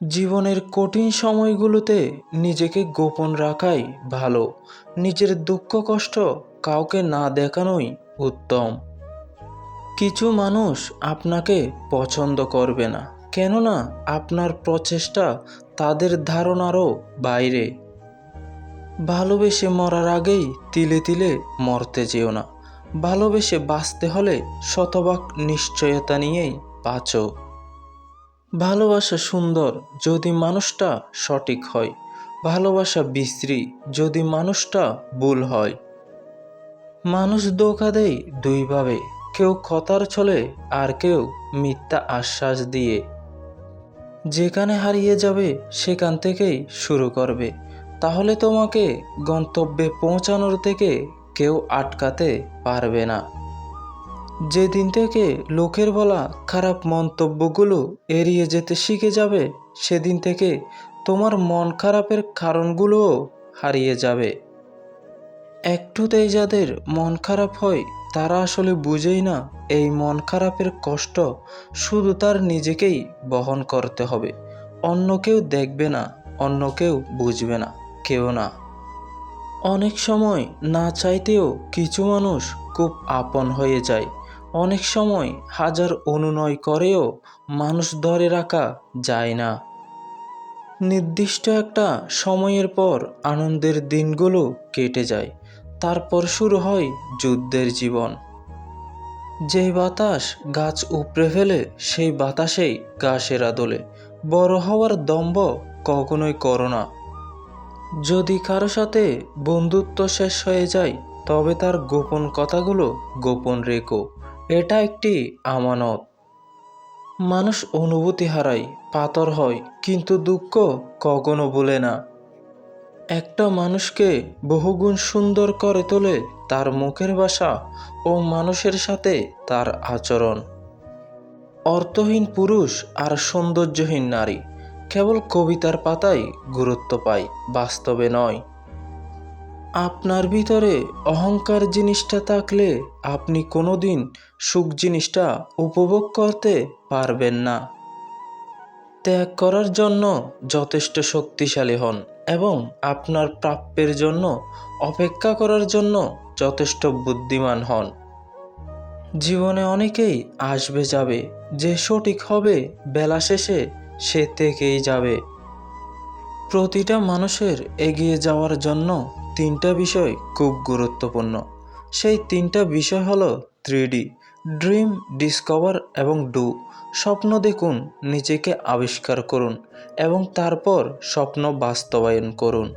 জীবনের কঠিন সময়গুলোতে নিজেকে গোপন রাখাই ভালো। নিজের দুঃখ কষ্ট কাউকে না দেখানোই উত্তম। কিছু মানুষ আপনাকে পছন্দ করবে না, কেননা আপনার প্রচেষ্টা তাদের ধারণারও বাইরে। ভালোবেসে মরার আগেই তিলে তিলে মরতে যেও না। ভালোবেসে বাঁচতে হলে শতভাগ নিশ্চয়তা নিয়েই বাঁচো। ভালোবাসা সুন্দর যদি মানুষটা সঠিক হয়। ভালোবাসা বিশ্রী যদি মানুষটা ভুল হয়। মানুষ ধোকা দেয় দুইভাবে, কেউ কথার ছলে আর কেউ মিথ্যা আশ্বাস দিয়ে। যেখানে হারিয়ে যাবে সেখান থেকেই শুরু করবে। তাহলে তোমাকে গন্তব্যে পৌঁছানোর থেকে কেউ আটকাতে পারবে না। যেদিন থেকে লোকের বলা খারাপ মন্তব্যগুলো এড়িয়ে যেতে শিখে যাবে, সেদিন থেকে তোমার মন খারাপের কারণগুলোও হারিয়ে যাবে। একটুতেই যাদের মন খারাপ হয়, তারা আসলে বুঝেই না এই মন খারাপের কষ্ট শুধু তার নিজেকেই বহন করতে হবে। অন্য কেউ দেখবে না, অন্য কেউ বুঝবে না, কেউ না। অনেক সময় না চাইতেও কিছু মানুষ খুব আপন হয়ে যায়। অনেক সময় হাজার অনুনয় করেও মানুষ ধরে রাখা যায় না। নির্দিষ্ট একটা সময়ের পর আনন্দের দিনগুলো কেটে যায়, তারপর শুরু হয় যুদ্ধের জীবন। যেই বাতাস গাছ উপড়ে ফেলে, সেই বাতাসেই গাছেরা দোলে বড় হওয়ার দম্ভ কখনোই করো না। যদি কারও সাথে বন্ধুত্ব শেষ হয়ে যায়, তবে তার গোপন কথাগুলো গোপন রেখো। এটা একটি আমানত। মানুষ অনুভূতি হারায় পাথর হয়, কিন্তু দুঃখ কখনো বলে না। একটা মানুষকে বহুগুণ সুন্দর করে তোলে তার মুখের ভাষা ও মানুষের সাথে তার আচরণ। অর্থহীন পুরুষ আর সৌন্দর্যহীন নারী কেবল কবিতার পাতায় গুরুত্ব পায়, বাস্তবে নয়। আপনার ভিতরে অহংকার জিনিসটা থাকলে আপনি কোনো দিন সুখ জিনিসটা উপভোগ করতে পারবেন না। ত্যাগ করার জন্য যথেষ্ট শক্তিশালী হন এবং আপনার প্রাপ্যের জন্য, অপেক্ষা করার জন্য যথেষ্ট বুদ্ধিমান হন। জীবনে অনেকেই আসবে যাবে, যে সঠিক হবে বেলা শেষে সে থেকেই যাবে। প্রতিটা মানুষের এগিয়ে যাওয়ার জন্য তিনটা বিষয় খুব গুরুত্বপূর্ণ। সেই তিনটা বিষয় হলো থ্রি ড্রিম, ডিসকভার এবং ডু। স্বপ্ন দেখুন, নিজেকে আবিষ্কার করুন এবং তারপর স্বপ্ন বাস্তবায়ন করুন।